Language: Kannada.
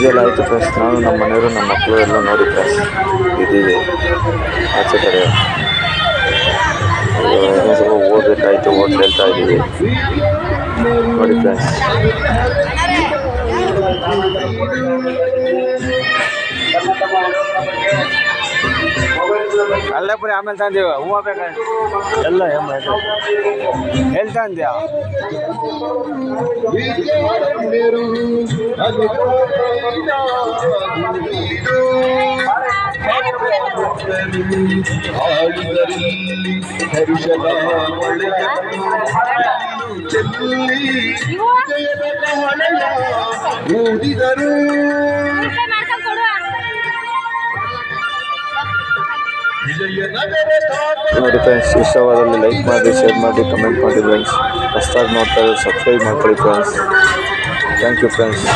ಎಲ್ಲ ಆಯಿತು ಫ್ರೆಂಡ್ಸ್ ನಾನು ನಮ್ಮ ಮನೆಯವರು ನಮ್ಮ ಮಕ್ಕಳು ಎಲ್ಲ ನೋಡಿ ಫ್ರೆಸ್ ಇದ್ದೀವಿ. ಆಚೆ ಕಡೆ. ಓದಬೇಕಾಯ್ತು ಓದ್ ಹೇಳ್ತಾ ಇದ್ದೀವಿ. ನೋಡಿ ಫ್ರೆಂಡ್ಸ್ ಅಲ್ಲೇ ಪುರಿ ಆಮೇಲೆ ತಂದೀವ ಹೂವು ಬೇಕಾ ಎಲ್ಲ ಎಲ್ಲಿ ತಂದ್ಯಾ ಆಳಿದರಲ್ಲಿ ಹರುಷದ ಚೆಲ್ಲಿ ಊದಿದರು ನೋಡಿ ಫ್ರೆಂಡ್ಸ್ ಇಷ್ಟವಾದಲ್ಲಿ ಲೈಕ್ ಮಾಡಿ ಶೇರ್ ಮಾಡಿ ಕಮೆಂಟ್ ಮಾಡಿ ಫ್ರೆಂಡ್ಸ್ ಹೊಸ್ದಾಗಿ ನೋಡ್ತಾ ಇದ್ದಾರೆ ಸಬ್ಸ್ಕ್ರೈಬ್ ಮಾಡ್ಕೊಳ್ಳಿ ಫ್ರೆಂಡ್ಸ್ ಥ್ಯಾಂಕ್ ಯು ಫ್ರೆಂಡ್ಸ್